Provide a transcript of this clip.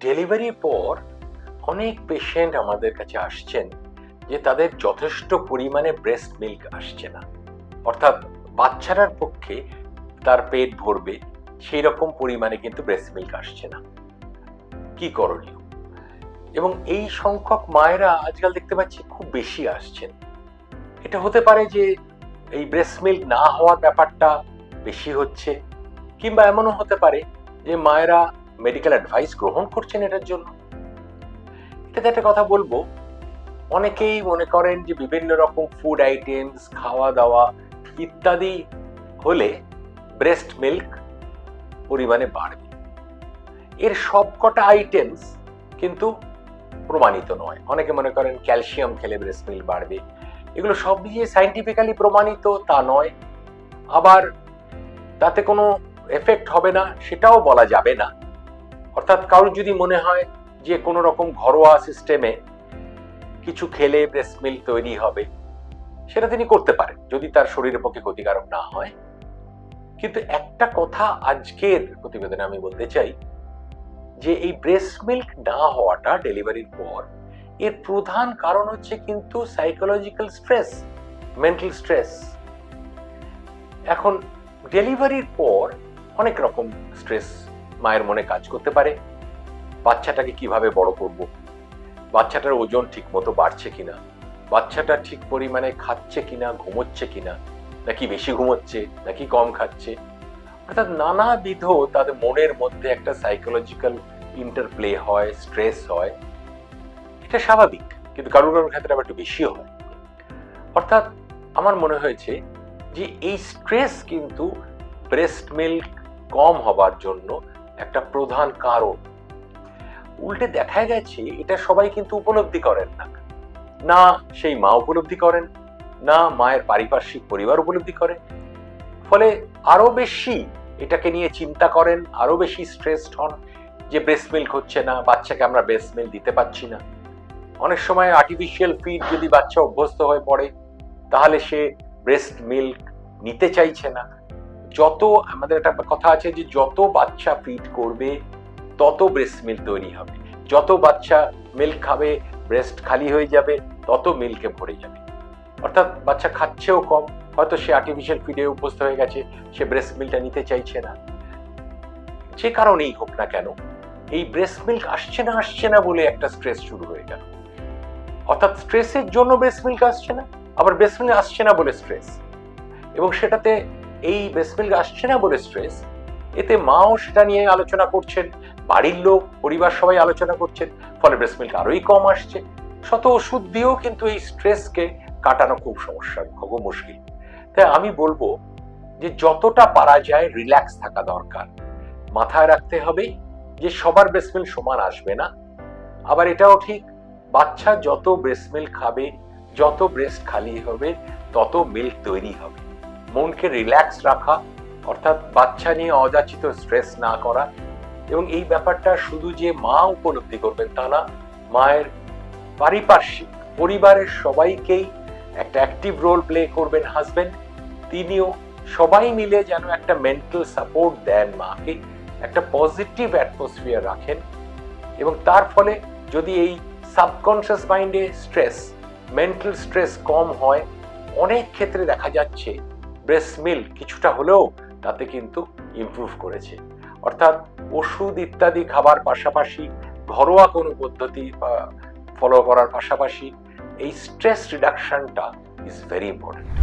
ডেলিভারির পর অনেক পেশেন্ট আমাদের কাছে আসছেন যে তাদের যথেষ্ট পরিমাণে ব্রেস্ট মিল্ক আসছে না। অর্থাৎ বাচ্চাটার পক্ষে তার পেট ভরবে, সেই রকম পরিমাণে কিন্তু ব্রেস্ট মিল্ক আসছে না। কি করণীয়? এবং এই সংখ্যক মায়েরা আজকাল দেখতে পাচ্ছি খুব বেশি আসছেন। এটা হতে পারে যে এই ব্রেস্ট মিল্ক না হওয়ার ব্যাপারটা বেশি হচ্ছে, কিংবা এমনও হতে পারে যে মায়েরা মেডিকেল অ্যাডভাইস গ্রহণ করছেন এটার জন্য। এটাতে একটা কথা বলব, অনেকেই মনে করেন যে বিভিন্ন রকম ফুড আইটেমস খাওয়া দাওয়া ইত্যাদি হলে ব্রেস্ট মিল্ক পরিমাণে বাড়বে। এর সবকটা আইটেমস কিন্তু প্রমাণিত নয়। অনেকে মনে করেন ক্যালসিয়াম খেলে ব্রেস্ট মিল্ক বাড়বে। এগুলো সব দিয়ে সাইন্টিফিক্যালি প্রমাণিত তা নয়। আবার তাতে কোনো এফেক্ট হবে না, সেটাও বলা যাবে না। অর্থাৎ কারোর যদি মনে হয় যে কোনো রকম ঘরোয়া সিস্টেমে কিছু খেলে ব্রেস্ট মিল্ক তৈরি হবে, সেটা তিনি করতে পারেন, যদি তার শরীরের পক্ষে ক্ষতিকারক না হয়। কিন্তু একটা কথা আজকের প্রতিবেদনে আমি বলতে চাই, যে এই ব্রেস্ট মিল্ক না হওয়াটা ডেলিভারির পর এর প্রধান কারণ হচ্ছে কিন্তু সাইকোলজিক্যাল স্ট্রেস মেন্টাল স্ট্রেস এখন ডেলিভারির পর অনেক রকম স্ট্রেস মায়ের মনে কাজ করতে পারে? বাচ্চাটাকে কীভাবে বড় করব? বাচ্চাটার ওজন ঠিক মতো বাড়ছে কিনা? বাচ্চাটা ঠিক পরিমাণে খাচ্ছে কিনা, ঘুমোচ্ছে কিনা? নাকি বেশি ঘুমোচ্ছে, নাকি কম খাচ্ছে? অর্থাৎ নানাবিধ তাদের মনের মধ্যে একটা সাইকোলজিক্যাল ইন্টারপ্লে হয় স্ট্রেস হয়। এটা স্বাভাবিক, কিন্তু কারোর কারোর ক্ষেত্রে আবার একটু বেশিও হয়। অর্থাৎ আমার মনে হয়েছে যে এই স্ট্রেস কিন্তু ব্রেস্ট মিল্ক কম হবার জন্য একটা প্রধান কারণ। উল্টে দেখা গেছে, এটা সবাই কিন্তু উপলব্ধি করেন না। না, সেই মা উপলব্ধি করেন, না, মায়ের পারিপার্শ্বিক পরিবার উপলব্ধি করে ফলে আরও বেশি এটাকে নিয়ে চিন্তা করেন, আরও বেশি স্ট্রেসড হন যে ব্রেস্ট মিল্ক হচ্ছে না, বাচ্চাকে আমরা ব্রেস্ট মিল্ক দিতে পারছি না। অনেক সময় আর্টিফিশিয়াল ফিড যদি বাচ্চা অভ্যস্ত হয়ে পড়ে, তাহলে সে ব্রেস্ট মিল্ক নিতে চাইছে না। যত আমাদের একটা কথা আছে যে যত বাচ্চা ফিড করবে, তত ব্রেস্ট মিল্ক তৈরি হবে। যত বাচ্চা মিল্ক খাবে ব্রেস্ট খালি হয়ে যাবে, তত মিল্কে ভরে যাবে। অর্থাৎ বাচ্চা খাচ্ছেও কম, হয়তো সে আর্টিফিশিয়াল ফিডে অভ্যস্ত হয়ে গেছে, সে ব্রেস্ট মিল্কটা নিতে চাইছে না। যে কারণেই হোক না কেন, এই ব্রেস্ট মিল্ক আসছে না আসছে না বলে একটা স্ট্রেস শুরু হয়ে গেল। অর্থাৎ স্ট্রেসের জন্য ব্রেস্ট মিল্ক আসছে না, আবার ব্রেস্ট মিল্ক আসছে না বলে স্ট্রেস এবং সেটাতে এই ব্রেস্ট আসছে না বলে স্ট্রেস এতে মাও সেটা নিয়ে আলোচনা করছেন, বাড়ির লোক, পরিবার সবাই আলোচনা করছেন, ফলে ব্রেস্ট মিল্ক আরোই কম আসছে। শত ওষুধ দিয়েও কিন্তু এই স্ট্রেসকে কাটানো খুব সমস্যা খুব মুশকিল। তাই আমি বলব যে যতটা পারা যায় রিল্যাক্স থাকা দরকার। মাথায় রাখতে হবে যে সবার ব্রেস্ট মিল্ক সমান আসবে না। আবার এটাও ঠিক, বাচ্চা যত ব্রেস্ট মিল্ক খাবে, যত ব্রেস্ট খালি হবে, তত মিল্ক তৈরি হবে। মনকে রিল্যাক্স রাখা, অর্থাৎ বাচ্চা নিয়ে অযাচিত স্ট্রেস না করা এবং এই ব্যাপারটা শুধু যে মা উপলব্ধি করবেন তা না, মায়ের পারিপার্শ্বিক পরিবারের সবাইকেই একটা অ্যাক্টিভ রোল প্লে করবেন হাজবেন্ড তিনিও সবাই মিলে যেন একটা মেন্টাল সাপোর্ট দেন মাকে, একটা পজিটিভ অ্যাটমসফিয়ার রাখেন এবং তার ফলে যদি এই সাবকনশিয়াস মাইন্ডে স্ট্রেস মেন্টাল স্ট্রেস কম হয়, অনেক ক্ষেত্রে দেখা যাচ্ছে ব্রেস্ট মিল কিছুটা হলেও তাতে কিন্তু ইম্প্রুভ করেছে। অর্থাৎ ওষুধ ইত্যাদি খাবার পাশাপাশি ঘরোয়া কোনো পদ্ধতি ফলো করার পাশাপাশি এই স্ট্রেস রিডাকশনটা ইজ ভেরি ইম্পর্টেন্ট